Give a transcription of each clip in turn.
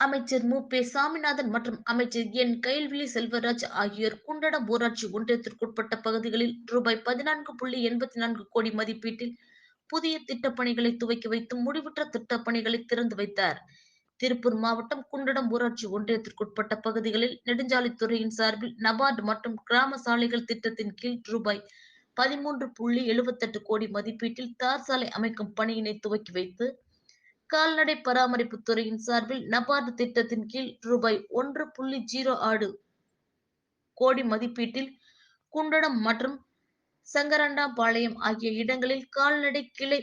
அமைச்சர் மு. பே. சாமிநாதன் மற்றும் அமைச்சர் என். கைல்விழி செல்வராஜ் ஆகியோர் குண்டடம் ஊராட்சி ஒன்றியத்திற்குட்பட்ட பகுதிகளில் ரூபாய் பதினான்கு புள்ளி எண்பத்தி நான்கு கோடி மதிப்பீட்டில் புதிய திட்டப்பணிகளை துவக்கி வைத்து முடிவுற்ற திட்டப்பணிகளை திறந்து வைத்தார். திருப்பூர் மாவட்டம் குண்டடம் ஊராட்சி ஒன்றியத்திற்குட்பட்ட பகுதிகளில் நெடுஞ்சாலைத்துறையின் சார்பில் நபார்டு மற்றும் கிராம சாலைகள் திட்டத்தின் கீழ் ரூபாய் பதிமூன்று புள்ளி எழுபத்தெட்டு கோடி மதிப்பீட்டில் தார் சாலை அமைக்கும் பணியினை துவக்கி வைத்து கால்நடை பராமரிப்பு துறையின் சார்பில் நபார்டு திட்டத்தின் கீழ் ரூபாய் ஒன்று புள்ளி ஜீரோ ஆறு கோடி மதிப்பீட்டில் குண்டடம் மற்றும் சங்கரண்டாம்பாளையம் ஆகிய இடங்களில் கால்நடை கிளை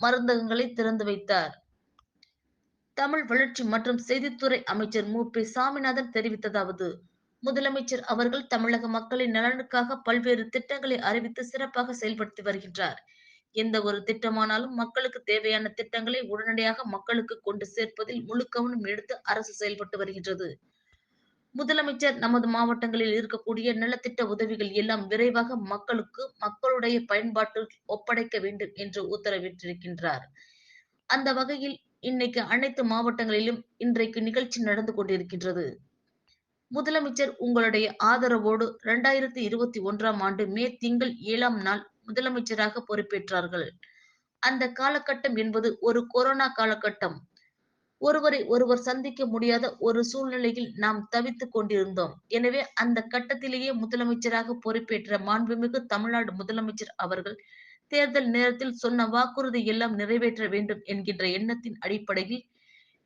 மருந்தகங்களை திறந்து வைத்தார். தமிழ் வளர்ச்சி மற்றும் செய்தித்துறை அமைச்சர் மு. பி. சாமிநாதன் தெரிவித்ததாவது முதலமைச்சர் அவர்கள் தமிழக மக்களின் நலனுக்காக பல்வேறு திட்டங்களை அறிவித்து சிறப்பாக செயல்படுத்தி வருகின்றார். எந்த ஒரு திட்டமானாலும் மக்களுக்கு தேவையான திட்டங்களை உடனடியாக மக்களுக்கு கொண்டு சேர்ப்பதில் முழு கவனம் எடுத்து அரசு செயல்பட்டு வருகின்றது. முதலமைச்சர் நமது மாவட்டங்களில் இருக்கக்கூடிய நலத்திட்ட உதவிகள் எல்லாம் விரைவாக மக்களுக்கு மக்களுடைய பயன்பாட்டில் ஒப்படைக்க வேண்டும் என்று உத்தரவிட்டிருக்கின்றார். அந்த வகையில் இன்னைக்கு அனைத்து மாவட்டங்களிலும் இன்றைக்கு நிகழ்ச்சி நடந்து கொண்டிருக்கின்றது. முதலமைச்சர் உங்களுடைய ஆதரவோடு இரண்டாயிரத்தி இருபத்தி ஒன்றாம் ஆண்டு மே திங்கள் ஏழாம் நாள் முதலமைச்சராக பொறுப்பேற்றார்கள். அந்த காலகட்டம் என்பது ஒரு கொரோனா காலகட்டம். ஒருவரை ஒருவர் சந்திக்க முடியாத ஒரு சூழ்நிலையில் நாம் தவித்துக் கொண்டிருந்தோம். எனவே அந்த கட்டத்திலேயே முதலமைச்சராக பொறுப்பேற்ற மாண்புமிகு தமிழ்நாடு முதலமைச்சர் அவர்கள் தேர்தல் நேரத்தில் சொன்ன வாக்குறுதி எல்லாம் நிறைவேற்ற வேண்டும் என்கின்ற எண்ணத்தின் அடிப்படையில்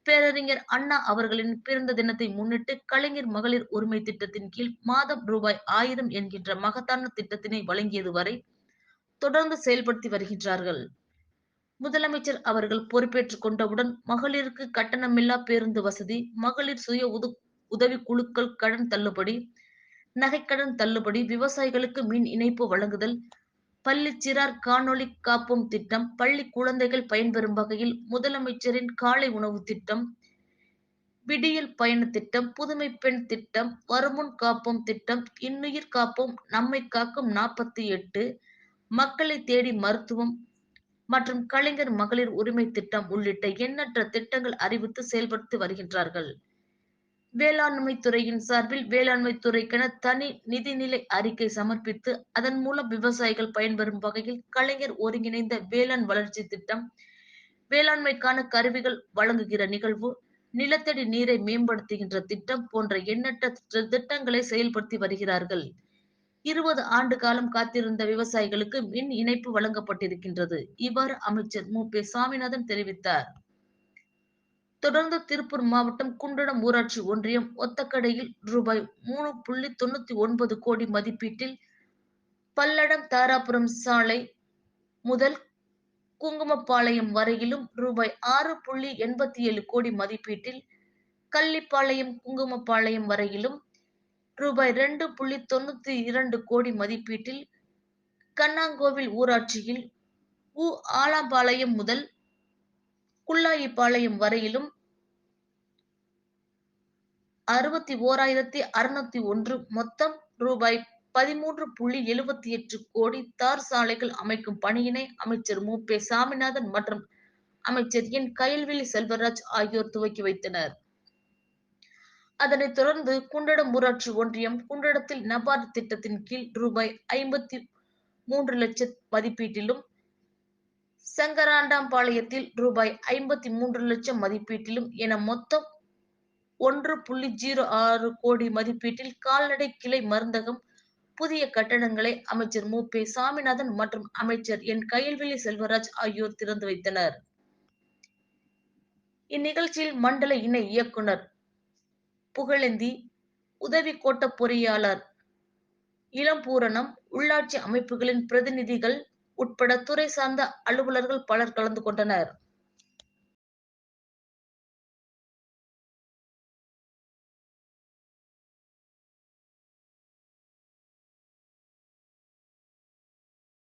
பேரறிஞர் அண்ணா அவர்களின் பிறந்த தினத்தை முன்னிட்டு கலைஞர் மகளிர் உரிமை திட்டத்தின் கீழ் மாதம் ரூபாய் ஆயிரம் என்கின்ற மகத்தான திட்டத்தினை வழங்கியது வரை தொடர்ந்து செயல்படுத்தி வருகின்றார்கள். முதலமைச்சர் அவர்கள் பொறுப்பேற்றுக் கொண்டவுடன் மகளிருக்கு கட்டணமில்லா பேருந்து வசதி மகளிர் சுய உது உதவி குழுக்கள் கடன் தள்ளுபடி நகைக்கடன் தள்ளுபடி விவசாயிகளுக்கு மின் இணைப்பு வழங்குதல் பள்ளி சிறார் காணொளி காப்போம் திட்டம் பள்ளி குழந்தைகள் பயன்பெறும் வகையில் முதலமைச்சரின் காலை உணவு திட்டம் விடியல் பயண திட்டம் புதுமை பெண் திட்டம் வருமுன் காப்போம் திட்டம் இன்னுயிர் காப்போம் நம்மை காக்கும் நாற்பத்தி எட்டு மக்களை தேடி மருத்துவம் மற்றும் கலைஞர் மகளிர் உரிமை திட்டம் உள்ளிட்ட எண்ணற்ற திட்டங்கள் அறிவித்து செயல்படுத்தி வருகின்றார்கள். வேளாண்மை துறையின் சார்பில் வேளாண்மை துறைக்கென தனி நிதிநிலை அறிக்கை சமர்ப்பித்து அதன் மூலம் விவசாயிகள் பயன்பெறும் வகையில் கலைஞர் ஒருங்கிணைந்த வேளாண் வளர்ச்சி திட்டம் வேளாண்மைக்கான கருவிகள் வழங்குகிற நிகழ்வு நிலத்தடி நீரை மேம்படுத்துகின்ற திட்டம் போன்ற எண்ணற்ற திட்டங்களை செயல்படுத்தி வருகிறார்கள். இருபது ஆண்டு காலம் காத்திருந்த விவசாயிகளுக்கு மின் இணைப்பு வழங்கப்பட்டிருக்கின்றது. இவ்வாறு அமைச்சர் மு. பி. சாமிநாதன் தெரிவித்தார். தொடர்ந்து திருப்பூர் மாவட்டம் குண்டடம் ஊராட்சி ஒன்றியம் ஒத்தக்கடையில் ரூபாய் மூணு புள்ளி தொண்ணூத்தி ஒன்பது கோடி மதிப்பீட்டில் பல்லடம் தாராபுரம் சாலை முதல் குங்குமப்பாளையம் வரையிலும் ரூபாய் ஆறு புள்ளி எண்பத்தி ஏழு கோடி மதிப்பீட்டில் கள்ளிப்பாளையம் குங்குமப்பாளையம் வரையிலும் ரூபாய் ரெண்டு புள்ளி தொண்ணூத்தி இரண்டு கோடி மதிப்பீட்டில் கண்ணாங்கோவில் ஊராட்சியில் உ ஆலாம்பாளையம் முதல் குள்ளாயிப்பாளையம் வரையிலும் அறுபத்தி ஓராயிரத்தி அறுநூத்தி ஒன்று மொத்தம் ரூபாய் பதிமூன்று புள்ளி எழுபத்தி எட்டு கோடி தார் சாலைகள் அமைக்கும் பணியினை அமைச்சர் மு. பே. சாமிநாதன் மற்றும் அமைச்சர் என். கயல்விழி செல்வராஜ் ஆகியோர் துவக்கி வைத்தனர். அதனைத் தொடர்ந்து குண்டடம் ஊராட்சி ஒன்றியம் குண்டடத்தில் நபார்டு திட்டத்தின் கீழ் ரூபாய் ஐம்பத்தி மூன்று லட்சம் மதிப்பீட்டிலும் சங்கராண்டாம்பாளையத்தில் ரூபாய் ஐம்பத்தி மூன்று லட்சம் மதிப்பீட்டிலும் என மொத்தம் ஒன்று புள்ளி ஜீரோ ஆறு கோடி மதிப்பீட்டில் கால்நடை கிளை மருந்தகம் புதிய கட்டடங்களை அமைச்சர் மு. பே. சாமிநாதன் மற்றும் அமைச்சர் என். கயல்வெளி செல்வராஜ் ஆகியோர் திறந்து வைத்தனர். இந்நிகழ்ச்சியில் மண்டல இணை இயக்குனர் புகழேந்தி உதவி கோட்ட பொறியாளர். இளம்பூரணம் உள்ளாட்சி அமைப்புகளின் பிரதிநிதிகள் உட்பட துறை சார்ந்த அலுவலர்கள் பலர் கலந்து கொண்டனர்.